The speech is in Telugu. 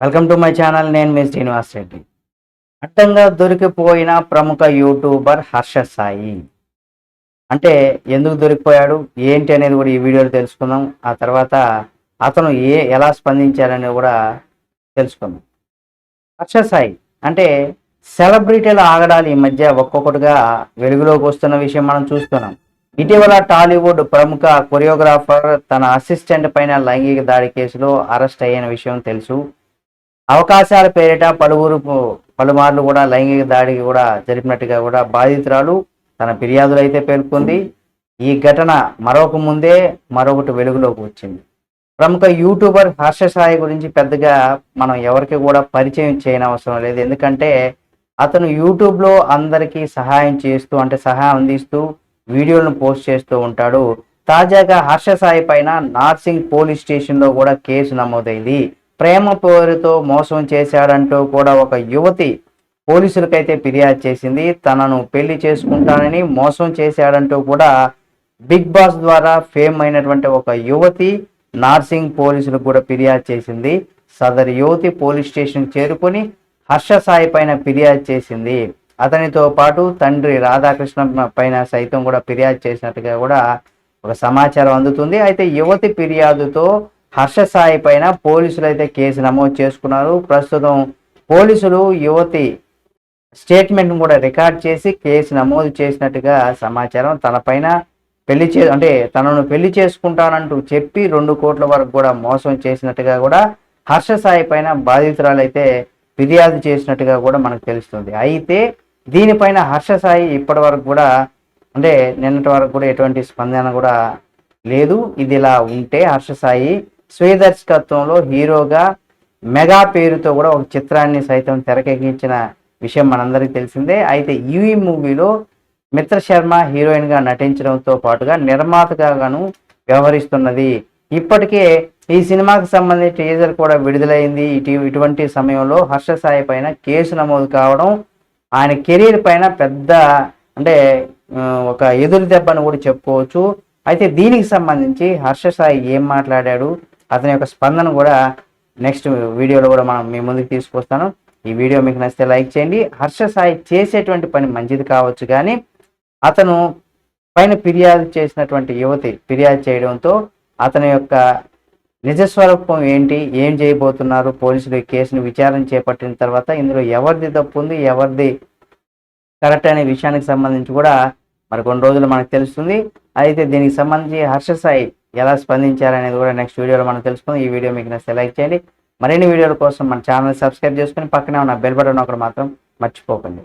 వెల్కమ్ టు మై ఛానల్ నేను మీ శ్రీనివాస్ రెడ్డి. అడ్డంగా దొరికిపోయిన ప్రముఖ యూట్యూబర్ హర్ష సాయి. అంటే ఎందుకు దొరికిపోయాడు? ఏంటి అనేది కూడా ఈ వీడియోలో తెలుసుకుందాం. ఆ తర్వాత అతను ఏ ఎలా స్పందించారనేది కూడా తెలుసుకుందాం. హర్ష సాయి అంటే సెలబ్రిటీల ఆగడాలు ఈ మధ్య ఒక్కొక్కటిగా వెలుగులోకి వస్తున్న విషయం మనం చూస్తున్నాం. ఇటీవల టాలీవుడ్ ప్రముఖ కొరియోగ్రాఫర్ తన అసిస్టెంట్ పైన లైంగిక దాడి కేసులో అరెస్ట్ అయిన విషయం తెలుసు. అవకాశాల పేరిట పలువురు పలుమార్లు కూడా లైంగిక దాడికి కూడా జరిపినట్టుగా కూడా బాధితురాలు తన ఫిర్యాదులు అయితే పేర్కొంది. ఈ ఘటన మరొక ముందే మరొకటి వెలుగులోకి వచ్చింది. ప్రముఖ యూట్యూబర్ హర్ష సాయి గురించి పెద్దగా మనం ఎవరికి కూడా పరిచయం చేయనవసరం లేదు. ఎందుకంటే అతను యూట్యూబ్లో అందరికీ సహాయం చేస్తూ అంటే సహాయం అందిస్తూ వీడియోలను పోస్ట్ చేస్తూ ఉంటాడు. తాజాగా హర్ష సాయి పైన నార్సింగ్ పోలీస్ స్టేషన్లో కూడా కేసు నమోదైంది. ప్రేమ పేరుతో మోసం చేశాడంటూ కూడా ఒక యువతి పోలీసులకైతే ఫిర్యాదు చేసింది. తనను పెళ్ళి చేసుకుంటానని మోసం చేశాడంటూ కూడా బిగ్ బాస్ ద్వారా ఫేమ్ అయినటువంటి ఒక యువతి నార్సింగ్ పోలీసులకు కూడా ఫిర్యాదు చేసింది. సదరు యువతి పోలీస్ స్టేషన్ చేరుకొని హర్ష సాయి పైన ఫిర్యాదు చేసింది. అతనితో పాటు తండ్రి రాధాకృష్ణ పైన సైతం కూడా ఫిర్యాదు చేసినట్టుగా కూడా ఒక సమాచారం అందుతుంది. అయితే యువతి ఫిర్యాదుతో హర్ష సాయి పైన పోలీసులు అయితే కేసు నమోదు చేసుకున్నారు. ప్రస్తుతం పోలీసులు యువతి స్టేట్మెంట్ కూడా రికార్డ్ చేసి కేసు నమోదు చేసినట్టుగా సమాచారం. తన పైన పెళ్ళి చే అంటే తనను పెళ్ళి చేసుకుంటానంటూ చెప్పి రెండు కోట్ల వరకు కూడా మోసం చేసినట్టుగా కూడా హర్ష సాయి పైన బాధితురాలు అయితే ఫిర్యాదు చేసినట్టుగా కూడా మనకు తెలుస్తుంది. అయితే దీనిపైన హర్ష సాయి ఇప్పటి వరకు కూడా అంటే నిన్నటి వరకు కూడా ఎటువంటి స్పందన కూడా లేదు. ఇది ఇలా ఉంటే హర్ష సాయి స్వీదర్శకత్వంలో హీరోగా మెగా పేరుతో కూడా ఒక చిత్రాన్ని సైతం తెరకెక్కించిన విషయం మనందరికీ తెలిసిందే. అయితే ఈ మూవీలో మిత్ర శర్మ హీరోయిన్గా నటించడంతో పాటుగా నిర్మాతగాను వ్యవహరిస్తున్నది. ఇప్పటికే ఈ సినిమాకి సంబంధించి టీజర్ కూడా విడుదలైంది. ఇటు ఇటువంటి సమయంలో హర్ష సాయి పైన కేసు నమోదు కావడం ఆయన కెరీర్ పైన పెద్ద అంటే ఒక ఎదురు దెబ్బను కూడా చెప్పుకోవచ్చు. అయితే దీనికి సంబంధించి హర్ష సాయి ఏం మాట్లాడాడు? అతని యొక్క స్పందన కూడా నెక్స్ట్ వీడియోలో కూడా మనం మీ ముందుకు తీసుకొస్తాను. ఈ వీడియో మీకు నచ్చితే లైక్ చేయండి. హర్ష సాయి చేసేటువంటి పని మంచిది కావచ్చు కానీ అతను పైన ఫిర్యాదు చేసినటువంటి యువతి ఫిర్యాదు చేయడంతో అతని యొక్క నిజస్వరూపం ఏంటి? ఏం చేయబోతున్నారు? పోలీసులు ఈ కేసును విచారణ చేపట్టిన తర్వాత ఇందులో ఎవరిది తప్పు ఉంది? ఎవరిది కరెక్ట్ అనే విషయానికి సంబంధించి కూడా మరి కొన్ని రోజులు మనకు తెలుస్తుంది. అయితే దీనికి సంబంధించి హర్ష సాయి ఎలా స్పందించారనేది కూడా నెక్స్ట్ వీడియోలో మనం తెలుసుకుందాం. ఈ వీడియో మీకు నచ్చితే లైక్ చేయండి. మరిన్ని వీడియోల కోసం మన ఛానల్ సబ్స్క్రైబ్ చేసుకుని పక్కనే ఉన్న బెల్ బటన్ ఒకటి మాత్రం మర్చిపోకండి.